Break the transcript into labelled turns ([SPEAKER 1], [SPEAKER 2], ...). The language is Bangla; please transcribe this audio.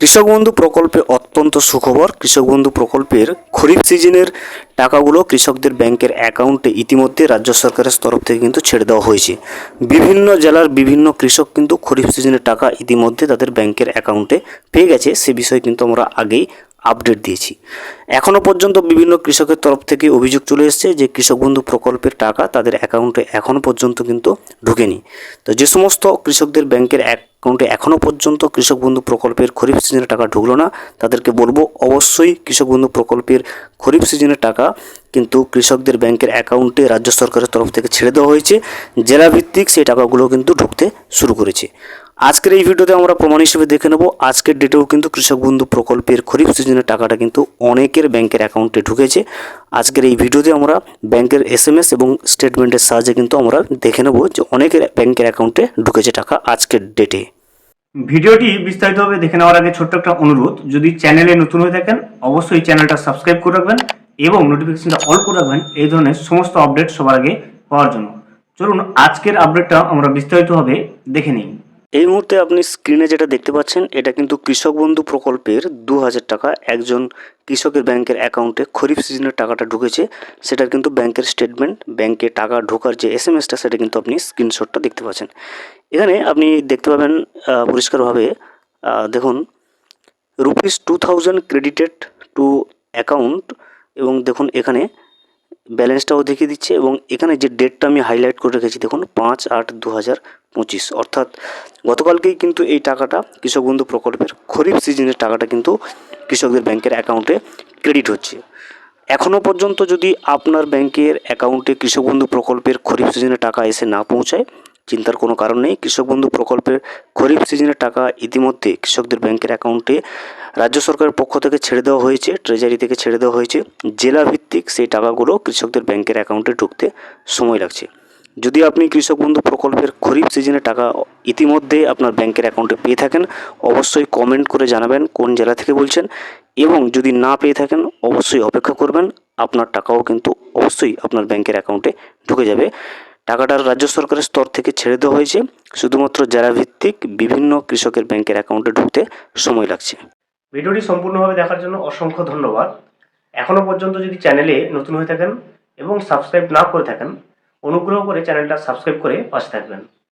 [SPEAKER 1] কৃষক বন্ধু প্রকল্পে অত্যন্ত সুখবর। কৃষক বন্ধু প্রকল্পের খরিফ সিজনের টাকাগুলো কৃষকদের ব্যাংকের অ্যাকাউন্টে ইতিমধ্যে রাজ্য সরকারের তরফ থেকে কিন্তু ছেড়ে দেওয়া হয়েছে। বিভিন্ন জেলার বিভিন্ন কৃষক কিন্তু খরিফ সিজনের টাকা ইতিমধ্যে তাদের ব্যাংকের অ্যাকাউন্টে পেয়ে গেছে, সে বিষয়ে কিন্তু আমরা আগেই আপডেট দিয়েছি। এখনও পর্যন্ত বিভিন্ন কৃষকের তরফ থেকে অভিযোগ চলে এসেছে যে কৃষক বন্ধু প্রকল্পের টাকা তাদের অ্যাকাউন্টে এখনও পর্যন্ত কিন্তু ঢোকেনি। তো যে সমস্ত কৃষকদের ব্যাংকের অ্যাকাউন্টে এখনও পর্যন্ত কৃষক বন্ধু প্রকল্পের খরিফ সিজনের টাকা ঢুকলো না। তাদেরকে বলব অবশ্যই কৃষক বন্ধু প্রকল্পের খরিফ সিজনের টাকা কিন্তু কৃষকদের ব্যাংকের অ্যাকাউন্টে রাজ্য সরকারের তরফ থেকে ছেড়ে দেওয়া হয়েছে। জেলাভিত্তিক সেই টাকাগুলো কিন্তু ঢুকতে শুরু করেছে। আজকের এই ভিডিওতে আমরা প্রমাণ হিসেবে দেখে নেব, আজকের ডেটেও কিন্তু কৃষক বন্ধু প্রকল্পের খরিফ সিজনের টাকাটা কিন্তু অনেকের ব্যাংকের অ্যাকাউন্টে ঢুকেছে। আজকের এই ভিডিওতে আমরা ব্যাংকের এস এবং স্টেটমেন্টের সাহায্যে কিন্তু আমরা দেখে নেব যে অনেকের ব্যাংকের অ্যাকাউন্টে ঢুকেছে টাকা আজকের ডেটে
[SPEAKER 2] ভিডিওটি বিস্তারিতভাবে দেখে নেওয়ার আগে ছোট্ট একটা অনুরোধ, যদি চ্যানেলে নতুন হয়ে থাকেন, অবশ্যই চ্যানেলটা সাবস্ক্রাইব করে রাখবেন এবং নোটিফিকেশনটা অল করে রাখবেন, এই ধরনের সমস্ত আপডেট সবার আগে পাওয়ার জন্য। চলুন, আজকের আপডেটটা আমরা বিস্তারিতভাবে দেখে নিই।
[SPEAKER 1] এই মুহূর্তে আপনি স্ক্রিনে যেটা দেখতে পাচ্ছেন, এটা কিন্তু কৃষক বন্ধু প্রকল্পের দু হাজার টাকা একজন কৃষকের ব্যাংকের অ্যাকাউন্টে খরিফ সিজনের টাকাটা ঢুকেছে। সেটার কিন্তু ব্যাংকের স্টেটমেন্ট ব্যাংকে টাকা ঢোকার যে এস এম এসটা সেটা কিন্তু আপনি স্ক্রিনশটটা দেখতে পাচ্ছেন। এখানে আপনি দেখতে পাবেন পরিষ্কারভাবে দেখুন rupees two thousand credited to account এবং দেখুন এখানে ব্যালেন্সটাও দেখিয়ে দিচ্ছে এবং এখানে যে ডেটটা আমি হাইলাইট করে রেখেছি, দেখুন পাঁচ আট দু হাজার পঁচিশ। অর্থাৎ গতকালকেই কিন্তু এই টাকাটা কৃষক বন্ধু প্রকল্পের খরিফ সিজনের টাকাটা কিন্তু কৃষকদের ব্যাংকের অ্যাকাউন্টে ক্রেডিট হচ্ছে। এখনও পর্যন্ত যদি আপনার ব্যাংকের অ্যাকাউন্টে কৃষক বন্ধু প্রকল্পের খরিফ সিজনের টাকা এসে না পৌঁছায় চিন্তার কোনো কারণ নেই। কৃষক বন্ধু প্রকল্পের খরিফ সিজনের টাকা ইতিমধ্যে কৃষকদের ব্যাংকের অ্যাকাউন্টে রাজ্য সরকারের পক্ষ থেকে ছেড়ে দেওয়া হয়েছে, ট্রেজারি থেকে ছেড়ে দেওয়া হয়েছে। জেলা ভিত্তিক সেই টাকাগুলো কৃষকদের ব্যাংকের অ্যাকাউন্টে ঢুকতে সময় লাগছে। যদি আপনি কৃষক বন্ধু প্রকল্পের খরিফ সিজনের টাকা ইতিমধ্যে আপনার ব্যাংকের অ্যাকাউন্টে পেয়ে থাকেন, অবশ্যই কমেন্ট করে জানাবেন কোন জেলা থেকে বলছেন এবং যদি না পেয়ে থাকেন, অবশ্যই অপেক্ষা করবেন। আপনার টাকাও কিন্তু অবশ্যই আপনার ব্যাংকের অ্যাকাউন্টে ঢুকে যাবে। টাকাটা রাজ্য সরকারের স্তর থেকে ছেড়ে দেওয়া হয়েছে। শুধুমাত্র যারা ভিত্তিক বিভিন্ন কৃষকের ব্যাংকের অ্যাকাউন্টে ঢুকতে সময় লাগছে।
[SPEAKER 2] ভিডিওটি সম্পূর্ণভাবে দেখার জন্য অসংখ্য ধন্যবাদ। এখনও পর্যন্ত যদি চ্যানেলে নতুন হয়ে থাকেন এবং সাবস্ক্রাইব না করে থাকেন, অনুগ্রহ করে চ্যানেলটা সাবস্ক্রাইব করে পাশে থাকবেন।